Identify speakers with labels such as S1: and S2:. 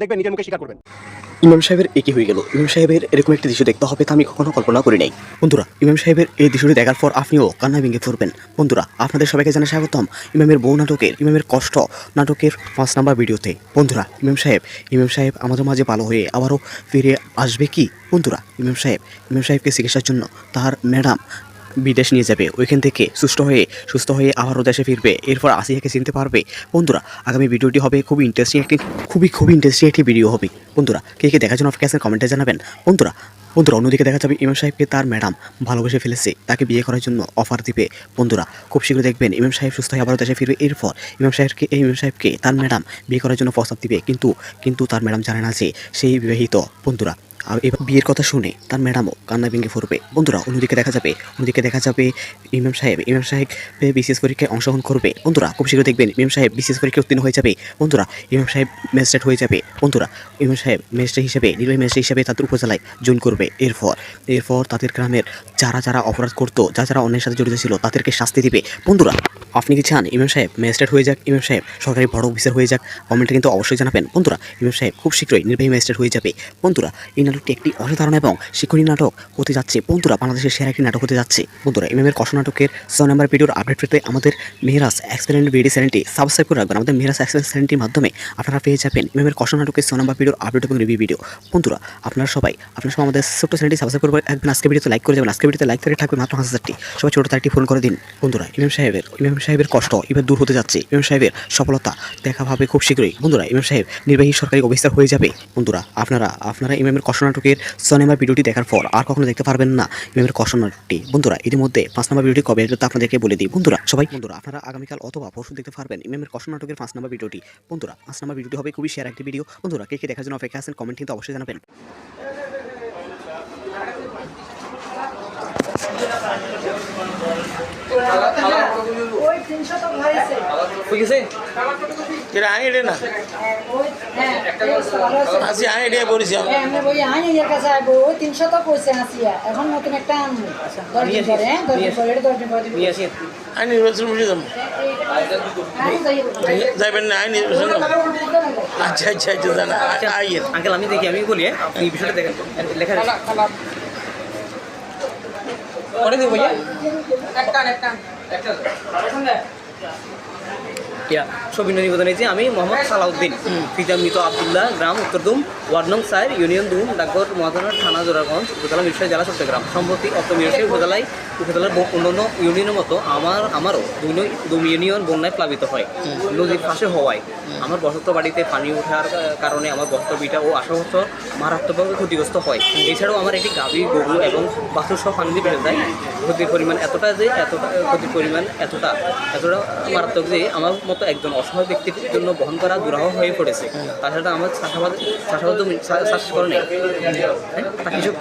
S1: দেখবেন, নিজের মুখে স্বীকার করবেন।
S2: ইমাম সাহেবের একই হয়ে গেল? ইমাম সাহেবের এরকম একটি দৃশ্য দেখতে হবে তা আমি কখনো কল্পনা করি নাই। বন্ধুরা, ইমাম সাহেবের এই দৃশ্যটি দেখার পর আপনিও কান্না ভেঙে পড়বেন। বন্ধুরা, আপনাদের সবাইকে জানা স্বাগতম। ইমামের বউ নাটকের, ইমামের কষ্ট নাটকের পাঁচ নাম্বার ভিডিওতে। বন্ধুরা, ইমাম সাহেব ইমাম সাহেব আমাদের মাঝে ভালো হয়ে আবারও ফিরে আসবে কি? বন্ধুরা, ইমাম সাহেব, ইমাম সাহেবকে চিকিৎসার জন্য তার ম্যাডাম বিদেশ নিয়ে যাবে। ওইখান থেকে সুস্থ হয়ে সুস্থ হয়ে আবারও দেশে ফিরবে। এরপর আসিয়াকে চিনতে পারবে। বন্ধুরা, আগামী ভিডিওটি হবে খুবই ইন্টারেস্টিং একটি, খুবই খুবই ইন্টারেস্টিং একটি ভিডিও হবে। বন্ধুরা, কে কে দেখার জন্য আপনাকে আসেন কমেন্টে জানাবেন। বন্ধুরা বন্ধুরা, অন্যদিকে দেখা যাবে ইমাম সাহেবকে তার ম্যাডাম ভালোবেসে ফেলেছে। তাকে বিয়ে করার জন্য অফার দিবে। বন্ধুরা, খুব শীঘ্র দেখবেন ইমাম সাহেব সুস্থ হয়ে আবারও দেশে ফিরবে। এরপর ইমাম সাহেবকে, এই ইমাম সাহেবকে তার ম্যাডাম বিয়ে করার জন্য প্রস্তাব দিবে। কিন্তু কিন্তু তার ম্যাডাম জানে না যে সেই বিবাহিত। বন্ধুরা আর এবার বিয়ের কথা শুনে তার ম্যাডামও কান্না ভেঙে পড়বে। বন্ধুরা, অন্যদিকে দেখা যাবে, অন্যদিকে দেখা যাবে ইমাম সাহেব ইমাম সাহেব বিসিএস পরীক্ষায় অংশগ্রহণ করবে। বন্ধুরা, খুব শীঘ্র দেখবেন ইমাম সাহেব বিসিএস পরীক্ষায় উত্তীর্ণ হয়ে যাবে। বন্ধুরা, ইমাম সাহেব ম্যাজিস্ট্রেট হয়ে যাবে। বন্ধুরা, ইমাম সাহেব ম্যাজিস্ট্রেট হিসেবে, নির্বাহী ম্যাজিস্ট্রেট হিসেবে তাদের উপজেলায় জয়েন করবে। এরপর এরপর তাদের গ্রামের যারা যারা অপরাধ করতো, যারা যারা অন্যের সাথে জড়িত ছিল, তাদেরকে শাস্তি দিবে। বন্ধুরা আপনি কি চান? ইমাম সাহেব, ম্যাজিস্ট্রেট হয়ে যাক, ইমাম সাহেব, সরকারি বড় অফিসার হয়ে যাক। কমেন্টে কিন্তু অবশ্যই জানাবেন। বন্ধুরা, ইমাম সাহেব খুব শীঘ্রই নির্বাহী ম্যাজিস্ট্রেট হয়ে যাবে। বন্ধুরা, এই নাটকটি একটি অসাধারণ এবং শিক্ষণীয় নাটক হতে যাচ্ছে। বন্ধুরা, বাংলাদেশের সেরা একটি নাটক হতে যাচ্ছে। বন্ধুরা, ইমামের কষ্ট নাটকের ছ নাম্বার ভিডিওর আপডেট পেতে আমাদের মেহরাজ এক্সপেরিমেন্ট ভিডিও চ্যানেলটি সাবস্ক্রাইব করে রাখবেন। আমাদের মেহরাজ এক্সপেরিমেন্ট চ্যানেলটির মাধ্যমে আপনারা পেয়ে যাবেন ইমামের কষ্ট নাটকের ছ নাম্বার ভিডিওর আপডেট এবং রিভিউ ভিডিও। বন্ধুরা, আপনারা সবাই আপনারা সবাই আমাদের ছোট্ট চ্যানেলটি সাবস্ক্রাইব করে একদিন আজকে ভিডিওতে লাইক করে যাবেন আজকে ভিডিওতে লাইক করে থাকবে মাত্র হাজারটি সবাই ছোটো তারটি ফোন করে দিন। বন্ধুরা, ইমাম সাহেবের, ইমাম সাহেবের কষ্ট এবার দূর হতে যাচ্ছে। ইমাম সাহেবের সফলতা দেখা ভাবে খুব শীঘ্রই। বন্ধুরা ইমাম সাহেব নির্বাহী সরকারি অফিসার হয়ে যাবে। বন্ধুরা, আপনারা আপনারা ইমামের কষ্ট নাটকের সিনেমা ভিডিওটি দেখার পর আর কখনো দেখতে পারবেন না ইমামের কষ্ট নাটকটি। বন্ধুরা, ইতিমধ্যে পাঁচ নম্বর ভিডিওটি কবে তো আপনাদেরকে বলে দিই। বন্ধুরা, সবাই, বন্ধুরা, আপনারা আগামীকাল অথবা পরশু দেখতে পারবেন ইমামের কষ্ট নাটকের পাঁচ নম্বর ভিডিওটি। বন্ধুরা, পাঁচ নম্বর ভিডিওটি হবে খুবই শেয়ার একটি ভিডিও। বন্ধুরা, কে কে দেখার জন্য অপেক্ষা আছেন কমেন্ট কিন্তু অবশ্যই জানাবেন
S3: তিনশো তো হয়েছে
S4: বুঝেছে এটা আই এটা না?
S3: হ্যাঁ
S4: আসি আই এটা বলেছি আমি
S3: হ্যাঁ ওই আইন এর কাছে আসব ওই তিনশো তো কইছে আসিয়া এখন নতুন একটা আনব দশ দিন পরে হ্যাঁ পরে এটা দশ দিন পরে দিবি
S4: নিয়ে আসি। আই নির্বাচন বুঝে যাব।
S3: আইন
S4: যাইবেন না আই নির্বাচন আচ্ছা আচ্ছা আচ্ছা জানা আইয়ের
S5: আঙ্কেল আমি দেখি আমি বলি হ্যাঁ? এই বিষয়টা দেখেন। লেখা আছে।
S4: পরে দেবো ভাইয়া
S5: ইয়া সবিনয় নিবেদন যে আমি মোহাম্মদ সালাউদ্দিন পিতা মৃত আবদুল্লাহ, গ্রাম উত্তরদুম ওয়ার্ড নং সাইর ইউনিয়ন দুম, ডাকঘর মহাজনা থানা, জোড়াগঞ্জ, উপজেলা মিরসরাই জেলা চট্টগ্রাম সম্প্রতি অত্র মিরসরাই উপজেলায়, উপজেলার অন্যান্য ইউনিয়নের মতো আমার, আমারও দুই ইউনিয়ন বন্যায় প্লাবিত হয়। নদীর পাশে হওয়ায় আমার বসত বাড়িতে পানি ওঠার কারণে আমার বসত বিটা ও আশাহত মারাত্মকভাবে ক্ষতিগ্রস্ত হয়। এছাড়াও আমার একটি গাভী, গরু এবং বাছুর সব পানি দিয়ে। বেড়ে যায় ক্ষতির পরিমাণ এতটা যে, এতটা, ক্ষতির পরিমাণ এতটা এতটা মারাত্মক যে, আমার মতো একজন অসহায় ব্যক্তির জন্য বহন করা দুরাহ হয়ে পড়েছে। তাছাড়া আমার চাষাবাদ চাষাবাদ চাষ করে নেই। হ্যাঁ?